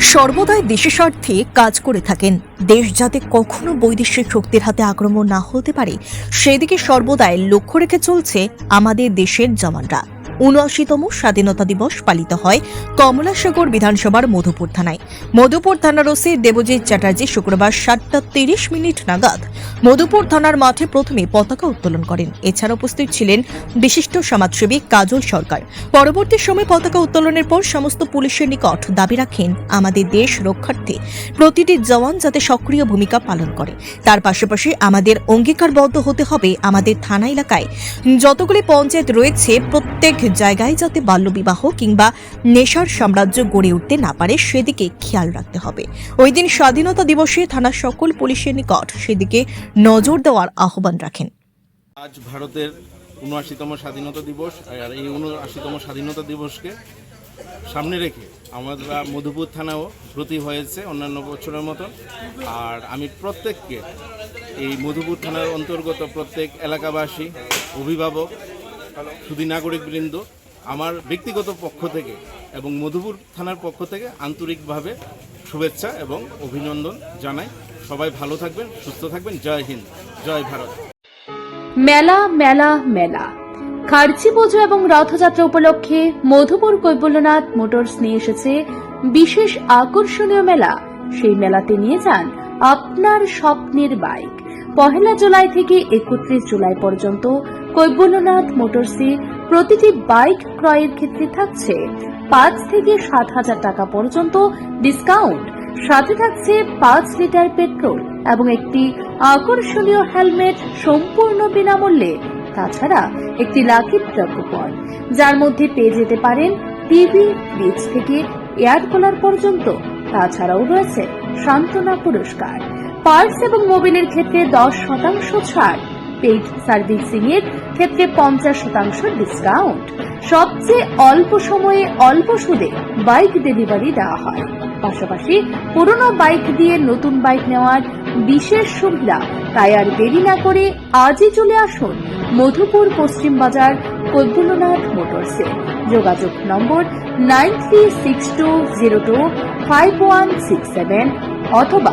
সর্বদাই দেশের স্বার্থে কাজ করে থাকেন। দেশ যাতে কখনো বৈদেশিক শক্তির হাতে আক্রমণ না হতে পারে, সেদিকে সর্বদাই লক্ষ্য রেখে চলছে আমাদের দেশের জওয়ানরা। উনআশিতম স্বাধীনতা দিবস পালিত হয় কমলাসাগর বিধানসভার মধুপুর থানায়। মধুপুর থানার ওসি দেবজিৎ চ্যাটার্জি শুক্রবার সাতটা তিরিশ মিনিট নাগাদ মধুপুর থানার মাঠে প্রথমে পতাকা উত্তোলন করেন। এছাড়া উপস্থিত ছিলেন বিশিষ্ট সমাজসেবী কাজল সরকার। পরবর্তী সময় পতাকা উত্তোলনের পর সমস্ত পুলিশের নিকট দাবি রাখেন, আমাদের দেশ রক্ষার্থে প্রতিটি জওয়ান যাতে সক্রিয় ভূমিকা পালন করে। তার পাশাপাশি আমাদের অঙ্গীকারবদ্ধ হতে হবে আমাদের থানা এলাকায়। যতগুলি পঞ্চায়েত রয়েছে, প্রত্যেক জায়গায় যাতে বাল্যবিবাহ কিংবা নেশার সাম্রাজ্য গড়ে উঠতে না পারে, সেদিকে খেয়াল রাখতে হবে। ওই দিন স্বাধীনতা দিবসে থানার সকল পুলিশের নিকট সেদিকে নজর দেওয়ার আহ্বান রাখেন। আজ ভারতের উনআশিতম স্বাধীনতা দিবস, আর এই উনআশিতম স্বাধীনতা দিবসকে সামনে রেখে আমরা মধুপুর থানাও ব্রতী হয়েছে অন্যান্য বছরের মতন। আর আমি প্রত্যেককে এই মধুপুর থানার অন্তর্গত প্রত্যেক এলাকাবাসী, অভিভাবক সুদী নাগরিকবৃন্দ, আমার ব্যক্তিগত পক্ষ থেকে এবং মধুপুর থানার পক্ষ থেকে আন্তরিকভাবে শুভেচ্ছা এবং অভিনন্দন জানাই। সবাই ভালো থাকবেন, সুস্থ থাকবেন। জয় হিন্দ, জয় ভারত। মেলা মেলা মেলা। খার্চি পুজো এবং রথযাত্রা উপলক্ষে মধুপুর কৈবল্যনাথ মোটরস নিয়ে এসেছে বিশেষ আকর্ষণীয় মেলা। সেই মেলাতে নিয়ে যান আপনার স্বপ্নের বাইক। পহেলা জুলাই থেকে একত্রিশ জুলাই পর্যন্ত কৈবল্যনাথ মোটরসে প্রতিটি বাইক ক্রয়ের ক্ষেত্রে থাকছে পাঁচ থেকে সাত হাজার টাকা পর্যন্ত ডিসকাউন্ট সাথে থাকছে পাঁচ লিটার পেট্রোল এবং একটি আকর্ষণীয় হেলমেট সম্পূর্ণ বিনামূল্যে, তাছাড়া একটি লাকি ড্র যার মধ্যে পেয়ে যেতে পারেন টিভি ফ্রিজ থেকে এয়ার কুলার পর্যন্ত, তাছাড়াও রয়েছে সান্ত্বনা পুরস্কার। পার্স এবং মোবিলের ক্ষেত্রে দশ শতাংশ ছাড়। পেইড সার্ভিসিং এর ক্ষেত্রে পঞ্চাশ শতাংশ ডিসকাউন্ট। সবচেয়ে অল্প সময়ে অল্প সুদে বাইক ডেলিভারি দেওয়া হয়। পাশাপাশি পুরনো বাইক দিয়ে নতুন বাইক নেওয়ার বিশেষ সুবিধা তাই আর দেরি না করে আজই চলে আসুন মধুপুর পশ্চিম বাজার কৈবল্যনাথ মোটরসে যোগাযোগ নম্বর nine three six two zero two five one six seven অথবা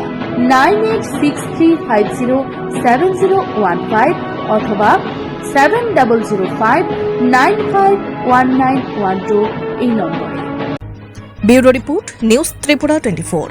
nine eight six three five zero seven zero one five অথবা seven double zero five nine five one nine one two এই নম্বরে। Bureau report, news Tripura twenty four.